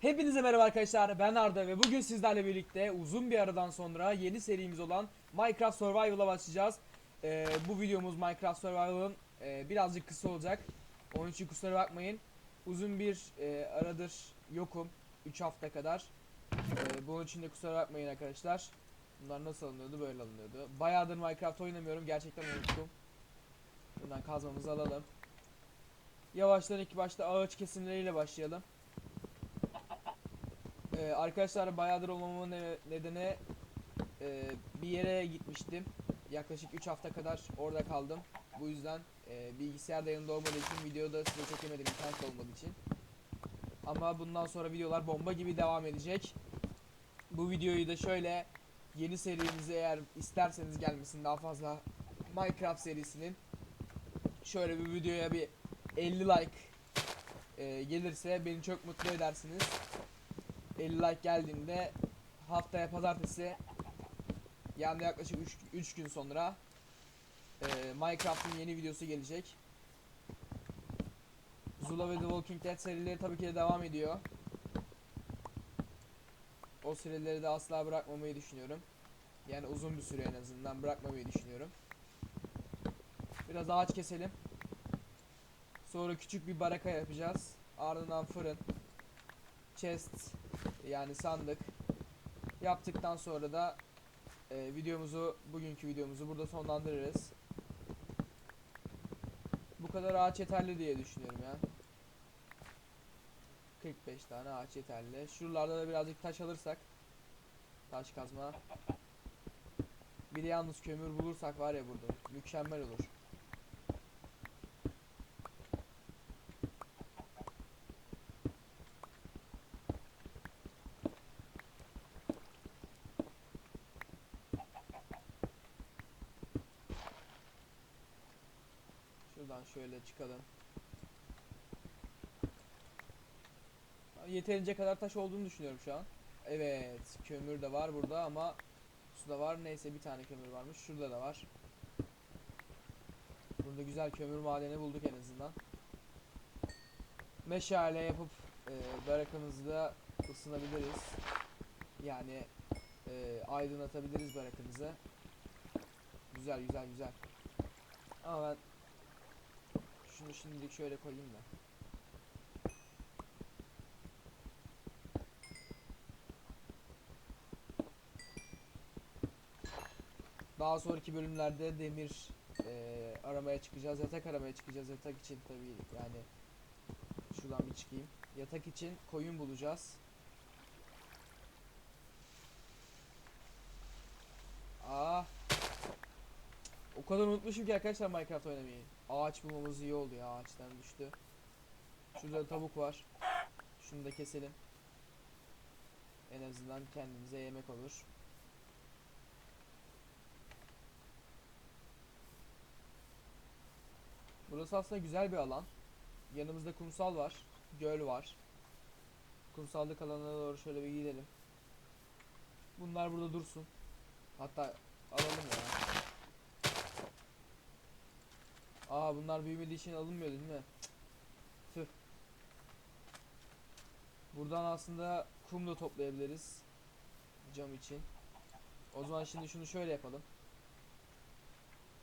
Hepinize merhaba arkadaşlar ben Arda ve bugün sizlerle birlikte uzun bir aradan sonra yeni serimiz olan Minecraft Survival'a başlayacağız. Ee, bu videomuz Minecraft Survival'ın e, birazcık kısa olacak. Onun için kusura bakmayın. Uzun bir e, aradır yokum. 3 hafta kadar. Ee, bunun için de kusura bakmayın arkadaşlar. Bunlar nasıl alınıyordu? Böyle alınıyordu. Bayağıdır Minecraft oynamıyorum. Gerçekten unuttum. Buradan kazmamızı alalım. Yavaştan ilk başta ağaç kesimleriyle başlayalım. Ee, arkadaşlar bayağıdır olmamamın ne- nedeni e, bir yere gitmiştim. Yaklaşık 3 hafta kadar orada kaldım. Bu yüzden e, bilgisayar da yanında olmadığı için videoda size çekemedim internet olmadığı için. Ama bundan sonra videolar bomba gibi devam edecek. Bu videoyu da şöyle yeni serimizi eğer isterseniz gelmesin daha fazla Minecraft serisinin şöyle bir videoya bir 50 like e, gelirse beni çok mutlu edersiniz. 50 like geldiğinde haftaya pazartesi yani yaklaşık 3 gün sonra e, Minecraft'ın yeni videosu gelecek. Zula ve The Walking Dead serileri tabii ki de devam ediyor. O serileri de asla bırakmamayı düşünüyorum. Yani uzun bir süre en azından bırakmamayı düşünüyorum. Biraz ağaç keselim. Sonra küçük bir baraka yapacağız. Ardından fırın, chest yani sandık yaptıktan sonra da e, videomuzu bugünkü videomuzu burada sonlandırırız. Bu kadar ağaç yeterli diye düşünüyorum ya. 45 tane ağaç yeterli. Şuralarda da birazcık taş alırsak taş kazma. Bir de yalnız kömür bulursak var ya burada mükemmel olur. Şuradan şöyle çıkalım. Yeterince kadar taş olduğunu düşünüyorum şu an. Evet, kömür de var burada ama su da var. Neyse bir tane kömür varmış. Şurada da var. Burada güzel kömür madeni bulduk en azından. Meşale yapıp e, barakamızı da ısınabiliriz. Yani e, aydınlatabiliriz barakamızı. Güzel güzel güzel. Ama ben şunu şimdilik şöyle koyayım da. Daha sonraki bölümlerde demir eee, aramaya çıkacağız. Yatak aramaya çıkacağız. Yatak için tabii yani şuradan bir çıkayım. Yatak için koyun bulacağız. Aa. O kadar unutmuşum ki arkadaşlar Minecraft oynamayı. Ağaç bulmamız iyi oldu ya ağaçtan düştü. Şurada tavuk var. Şunu da keselim. En azından kendimize yemek olur. Burası aslında güzel bir alan. Yanımızda kumsal var. Göl var. Kumsallık alanına doğru şöyle bir gidelim. Bunlar burada dursun. Hatta alalım ya. Aa bunlar büyümediği için alınmıyor değil mi? Tüh. Buradan aslında kum da toplayabiliriz. Cam için. O zaman şimdi şunu şöyle yapalım.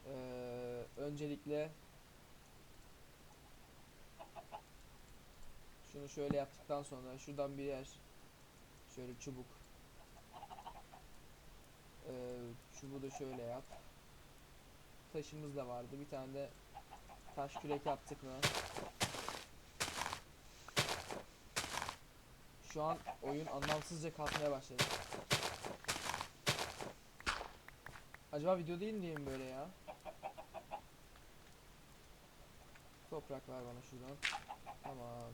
Ee, öncelikle şunu şöyle yaptıktan sonra şuradan bir yer şöyle çubuk ee, çubuğu da şöyle yap taşımız da vardı bir tane de taş kürek yaptık mı şu an oyun anlamsızca kalkmaya başladı acaba video değil böyle ya toprak ver bana şuradan tamam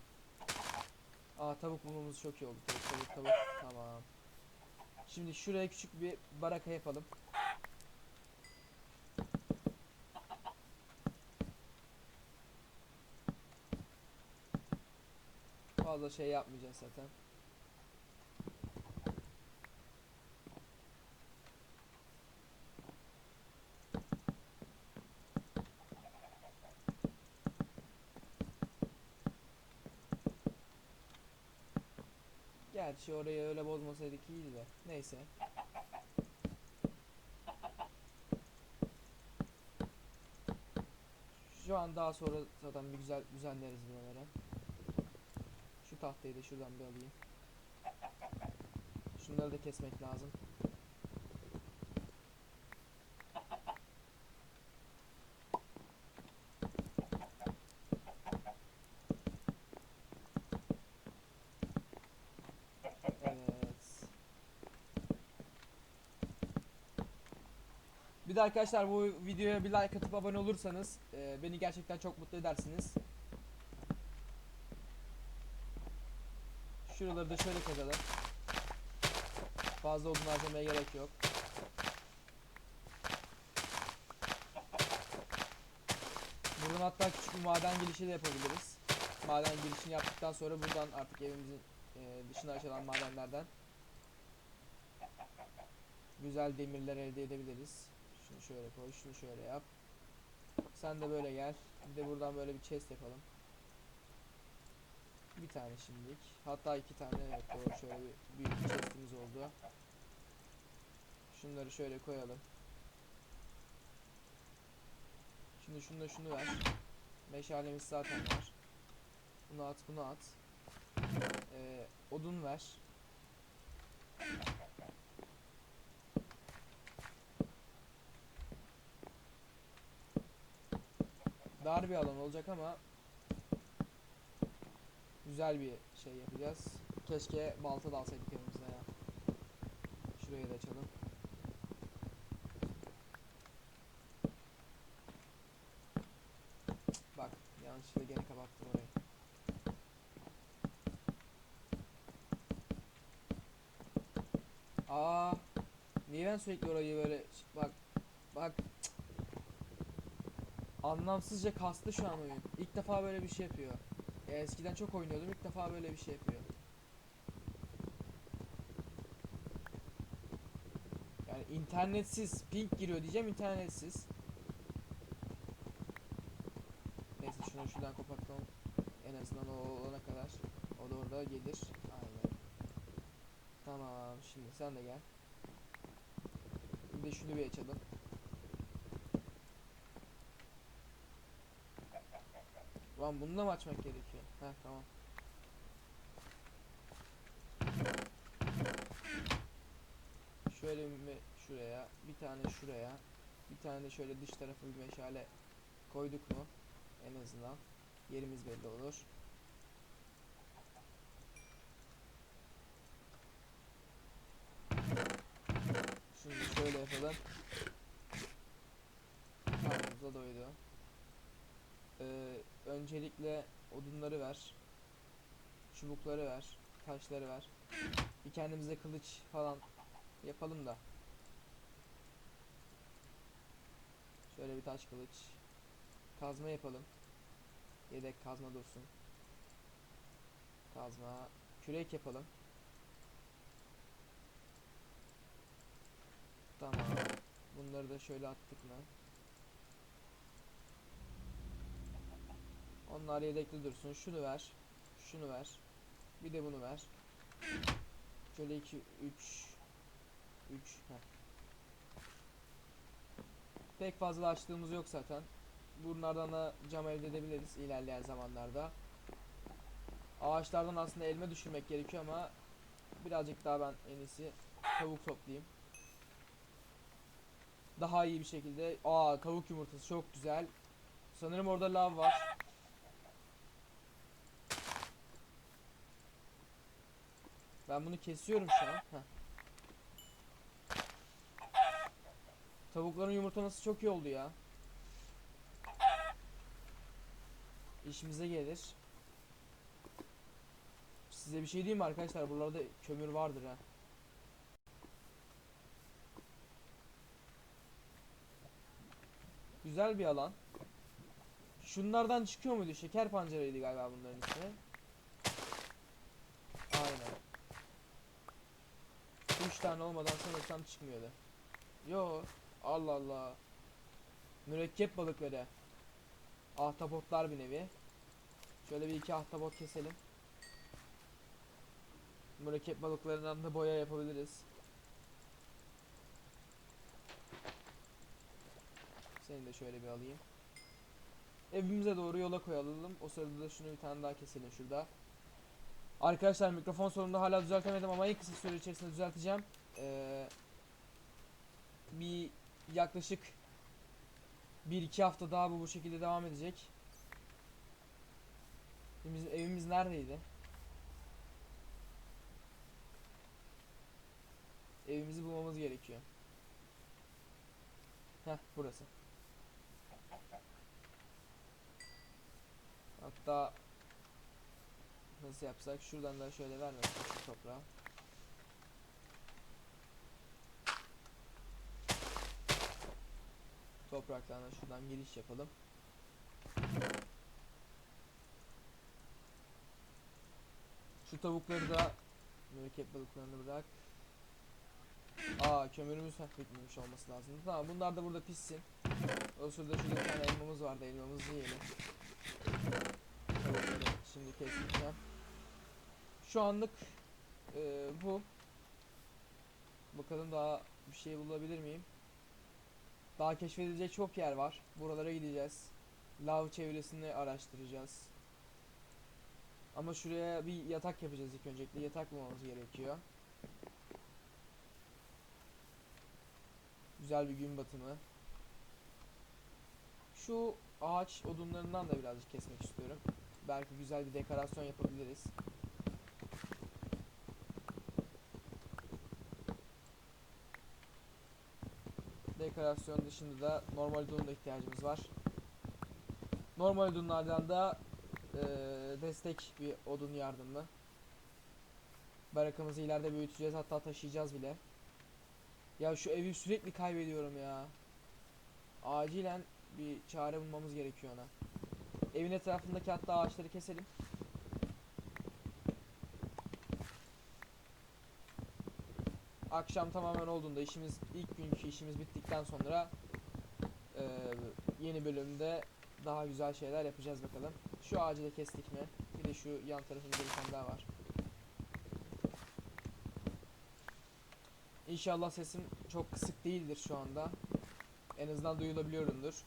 Aa tavuk bulmamız çok iyi oldu. Tavuk tavuk. Tamam. Şimdi şuraya küçük bir baraka yapalım. Fazla şey yapmayacağız zaten. Gerçi orayı öyle bozmasaydık iyiydi de. Neyse. Şu an daha sonra zaten bir güzel düzenleriz buraları. Tahtayı da şuradan bir alayım. Şunları da kesmek lazım. Bir de arkadaşlar bu videoya bir like atıp abone olursanız e, beni gerçekten çok mutlu edersiniz. Şuraları da şöyle kazalım. Fazla odun harcamaya gerek yok. Buradan hatta küçük bir maden girişi de yapabiliriz. Maden girişini yaptıktan sonra buradan artık evimizin e, dışına açılan madenlerden güzel demirler elde edebiliriz. Şunu şöyle koy, şunu şöyle yap. Sen de böyle gel. Bir de buradan böyle bir chest yapalım. Tane şimdilik. Hatta iki tane evet doğru şöyle bir büyük bir chestimiz oldu. Şunları şöyle koyalım. Şimdi şunu da şunu ver. Meşalemiz zaten var. Bunu at, bunu at. Ee, odun ver. Dar bir alan olacak ama güzel bir şey yapacağız. Keşke balta da alsaydık elimizde ya. Şurayı da açalım. Bak yanlışlıkla gene kapattım orayı. Aa, niye ben sürekli orayı böyle bak bak cık. anlamsızca kastı şu an oyun. İlk defa böyle bir şey yapıyor. Ya eskiden çok oynuyordum ilk defa böyle bir şey yapıyor. Yani internetsiz ping giriyor diyeceğim internetsiz. Neyse şunu şuradan kopartalım. En azından o olana kadar. O da orada gelir. Aynen. Tamam şimdi sen de gel. Bir de şunu bir açalım. Lan bunu da mı açmak gerekiyor? Heh tamam. Şöyle bir şuraya, bir tane şuraya, bir tane de şöyle dış tarafı bir meşale koyduk mu? En azından yerimiz belli olur. Şimdi şöyle yapalım. Ee, öncelikle odunları ver. Çubukları ver. Taşları ver. Bir kendimize kılıç falan yapalım da. Şöyle bir taş kılıç. Kazma yapalım. Yedek kazma dursun. Kazma. Kürek yapalım. Tamam. Bunları da şöyle attık mı? Onlar yedekli dursun. Şunu ver. Şunu ver. Bir de bunu ver. Şöyle 2 3 3 Pek fazla açtığımız yok zaten. Bunlardan da cam elde edebiliriz ilerleyen zamanlarda. Ağaçlardan aslında elma düşürmek gerekiyor ama birazcık daha ben en iyisi tavuk toplayayım. Daha iyi bir şekilde. Aa tavuk yumurtası çok güzel. Sanırım orada lav var. Ben bunu kesiyorum şu an. Heh. Tavukların yumurtlaması çok iyi oldu ya. İşimize gelir. Size bir şey diyeyim mi arkadaşlar? Buralarda kömür vardır ha. Güzel bir alan. Şunlardan çıkıyor muydu? Şeker pancarıydı galiba bunların ismi. Aynen. 3 tane olmadan sanırsam çıkmıyordu. Yo. Allah Allah. Mürekkep balıkları. Ahtapotlar bir nevi. Şöyle bir iki ahtapot keselim. Mürekkep balıklarından da boya yapabiliriz. Seni de şöyle bir alayım. Evimize doğru yola koyalım. O sırada da şunu bir tane daha keselim şurada. Arkadaşlar mikrofon sorununu hala düzeltemedim ama en kısa süre içerisinde düzelteceğim. Ee, bir yaklaşık 1-2 hafta daha bu bu şekilde devam edecek. Bizim evimiz neredeydi? Evimizi bulmamız gerekiyor. Heh burası. Hatta nasıl yapsak şuradan da şöyle vermek şu toprağı. Topraktan da şuradan giriş yapalım. Şu tavukları da mürekkep balıklarını bırak. Aa kömürümüz hep bitmemiş olması lazım. Tamam bunlar da burada pişsin. O sırada şurada bir tane elmamız vardı elmamızı yiyelim. Şimdi kesmeyeceğim. Şu anlık e, bu. Bakalım daha bir şey bulabilir miyim? Daha keşfedilecek çok yer var. Buralara gideceğiz. Lav çevresini araştıracağız. Ama şuraya bir yatak yapacağız ilk öncelikle. Yatak bulmamız gerekiyor. Güzel bir gün batımı. Şu ağaç odunlarından da birazcık kesmek istiyorum. Belki güzel bir dekorasyon yapabiliriz. Dekorasyon dışında da normal odun ihtiyacımız var. Normal odunlardan da eee, destek bir odun yardımı. Barakamızı ileride büyüteceğiz hatta taşıyacağız bile. Ya şu evi sürekli kaybediyorum ya. Acilen bir çare bulmamız gerekiyor ona. Evin etrafındaki hatta ağaçları keselim. Akşam tamamen olduğunda işimiz ilk günkü işimiz bittikten sonra eee, yeni bölümde daha güzel şeyler yapacağız bakalım. Şu ağacı da kestik mi? Bir de şu yan tarafında bir tane daha var. İnşallah sesim çok kısık değildir şu anda. En azından duyulabiliyorumdur.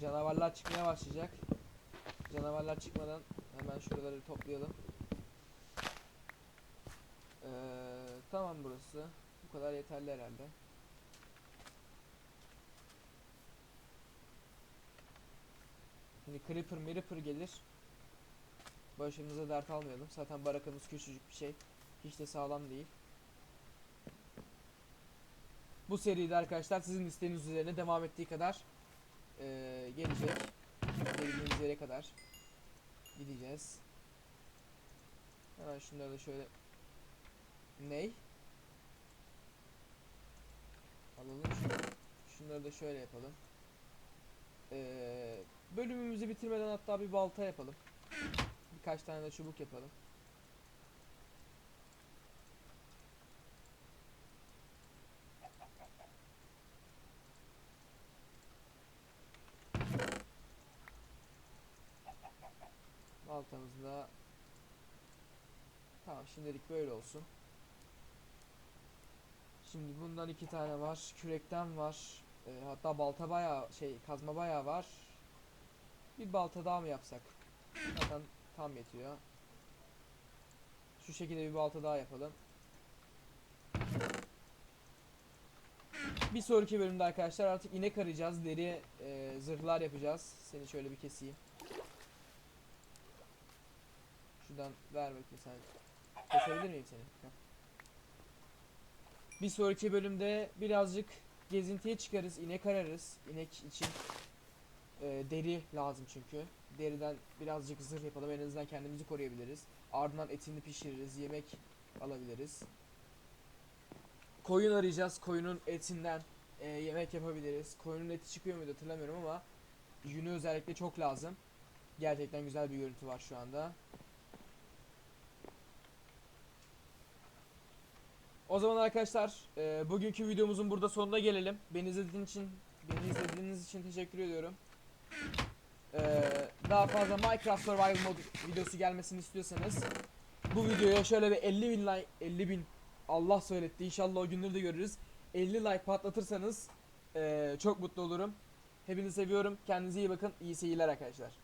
Canavarlar çıkmaya başlayacak. Canavarlar çıkmadan hemen şuraları toplayalım. Ee, tamam burası. Bu kadar yeterli herhalde. Şimdi Creeper Mirror gelir. Başımıza dert almayalım. Zaten barakamız küçücük bir şey. Hiç de sağlam değil. Bu seride arkadaşlar sizin isteğiniz üzerine devam ettiği kadar eee, gelecek. Geldiğimiz yere kadar gideceğiz. Hemen şunları da şöyle Ney? Alalım şunu. Şunları da şöyle yapalım. Eee bölümümüzü bitirmeden hatta bir balta yapalım. Birkaç tane de çubuk yapalım. Baltamız da Tamam şimdilik böyle olsun. Şimdi bundan iki tane var. Kürekten var. Ee, hatta balta bayağı şey kazma bayağı var. Bir balta daha mı yapsak? Zaten tam yetiyor. Şu şekilde bir balta daha yapalım. Bir sonraki bölümde arkadaşlar artık inek arayacağız. Deri e, zırhlar yapacağız. Seni şöyle bir keseyim. Şuradan ver bakayım sen. Kesebilir miyim seni? Bir sonraki bölümde birazcık gezintiye çıkarız. inek ararız. İnek için e, deri lazım çünkü. Deriden birazcık zırh yapalım. En azından kendimizi koruyabiliriz. Ardından etini pişiririz. Yemek alabiliriz. Koyun arayacağız. Koyunun etinden e, yemek yapabiliriz. Koyunun eti çıkıyor muydu hatırlamıyorum ama yünü özellikle çok lazım. Gerçekten güzel bir görüntü var şu anda. O zaman arkadaşlar e, bugünkü videomuzun burada sonuna gelelim. Beni izlediğiniz için beni izlediğiniz için teşekkür ediyorum. Ee, daha fazla Minecraft Survival Mode videosu gelmesini istiyorsanız bu videoya şöyle bir 50 bin like 50 bin Allah söyletti. İnşallah o günleri de görürüz. 50 like patlatırsanız ee, çok mutlu olurum. Hepinizi seviyorum. Kendinize iyi bakın. İyi seyirler arkadaşlar